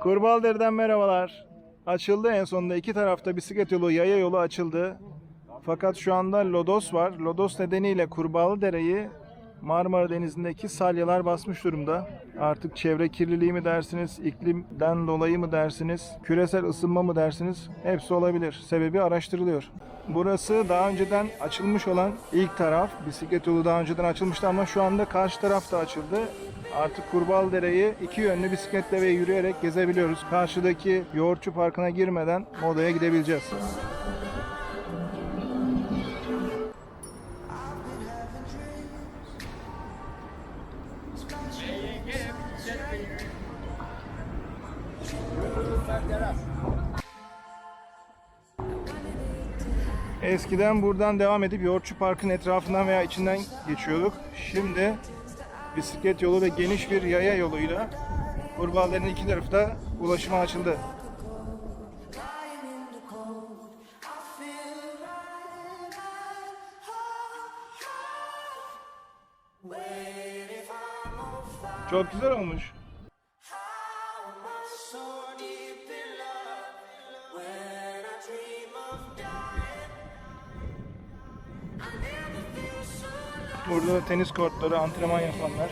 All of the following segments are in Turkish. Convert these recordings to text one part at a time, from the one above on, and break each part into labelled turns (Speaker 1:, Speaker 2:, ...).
Speaker 1: Kurbalderi'den merhabalar. Açıldı en sonunda iki tarafta bisiklet yolu, yaya yolu açıldı. Fakat şu anda lodos var. Lodos nedeniyle Kurbağalıdere'yi Marmara Denizi'ndeki salyalar basmış durumda. Artık çevre kirliliği mi dersiniz, iklimden dolayı mı dersiniz, küresel ısınma mı dersiniz? Hepsi olabilir. Sebebi araştırılıyor. Burası daha önceden açılmış olan ilk taraf. Bisiklet yolu daha önceden açılmıştı ama şu anda karşı taraf da açıldı. Artık Kurbağalıdere'yi iki yönlü bisikletle ve yürüyerek gezebiliyoruz. Karşıdaki Yoğurtçu Parkı'na girmeden Moda'ya gidebileceğiz. Eskiden buradan devam edip Yoğurtçu Park'ın etrafından veya içinden geçiyorduk. Şimdi bisiklet yolu ve geniş bir yaya yoluyla Kurbağaların iki tarafı da ulaşıma açıldı. Çok güzel olmuş. Burada da tenis kortları, antrenman yapanlar.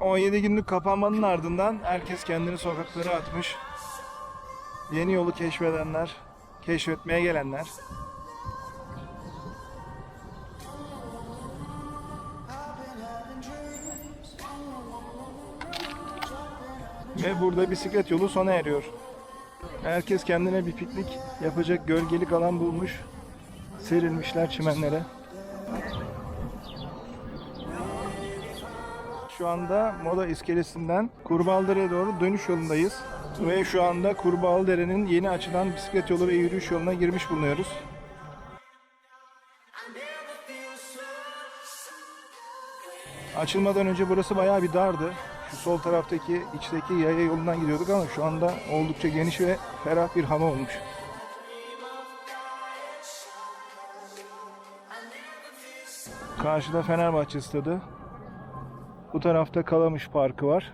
Speaker 1: O 17 günlük kapanmanın ardından herkes kendini sokaklara atmış. Yeni yolu keşfedenler, keşfetmeye gelenler. Ve burada bisiklet yolu sona eriyor. Herkes kendine bir piknik yapacak gölgelik alan bulmuş. Serilmişler çimenlere. Şu anda Moda iskelesinden Kurbağalıdere'ye doğru dönüş yolundayız. Ve şu anda Kurbağalıdere'nin yeni açılan bisiklet yolu ve yürüyüş yoluna girmiş bulunuyoruz. Açılmadan önce burası bayağı bir dardı. Şu sol taraftaki içteki yaya yolundan gidiyorduk ama şu anda oldukça geniş ve ferah bir hava olmuş. Karşıda Fenerbahçe stadı. Bu tarafta Kalamış Parkı var.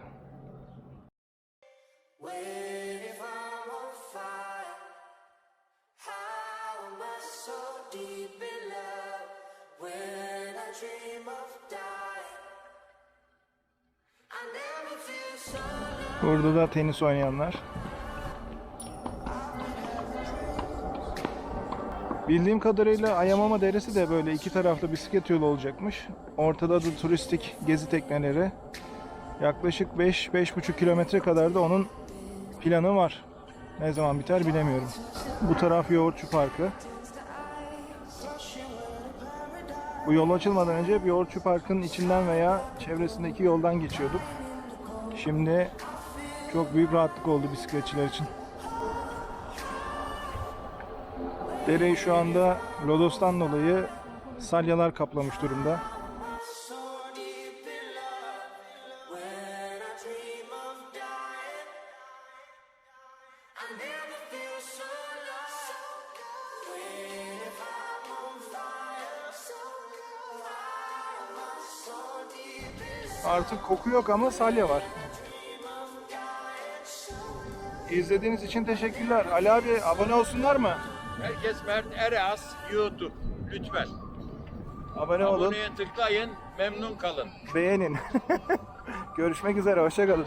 Speaker 2: If I'm on fire,
Speaker 1: Bildiğim kadarıyla Ayamama Deresi de böyle iki taraflı bisiklet yolu olacakmış. Ortada da turistik gezi tekneleri. Yaklaşık 5-5,5 kilometre kadar da onun planı var. Ne zaman biter bilemiyorum. Bu taraf Yoğurtçu Parkı. Bu yol açılmadan önce hep Yoğurtçu Park'ın içinden veya çevresindeki yoldan geçiyorduk. Şimdi çok büyük rahatlık oldu bisikletçiler için. Dereyi şu anda lodostan dolayı salyalar kaplamış durumda. Artık koku yok ama salya var. İzlediğiniz için teşekkürler. Ali abi abone olsunlar mı?
Speaker 3: Herkes Mert Ereas YouTube. Lütfen.
Speaker 1: Abone olun,
Speaker 3: Aboneye tıklayın. Memnun kalın.
Speaker 1: beğenin. Görüşmek üzere, hoşça kalın.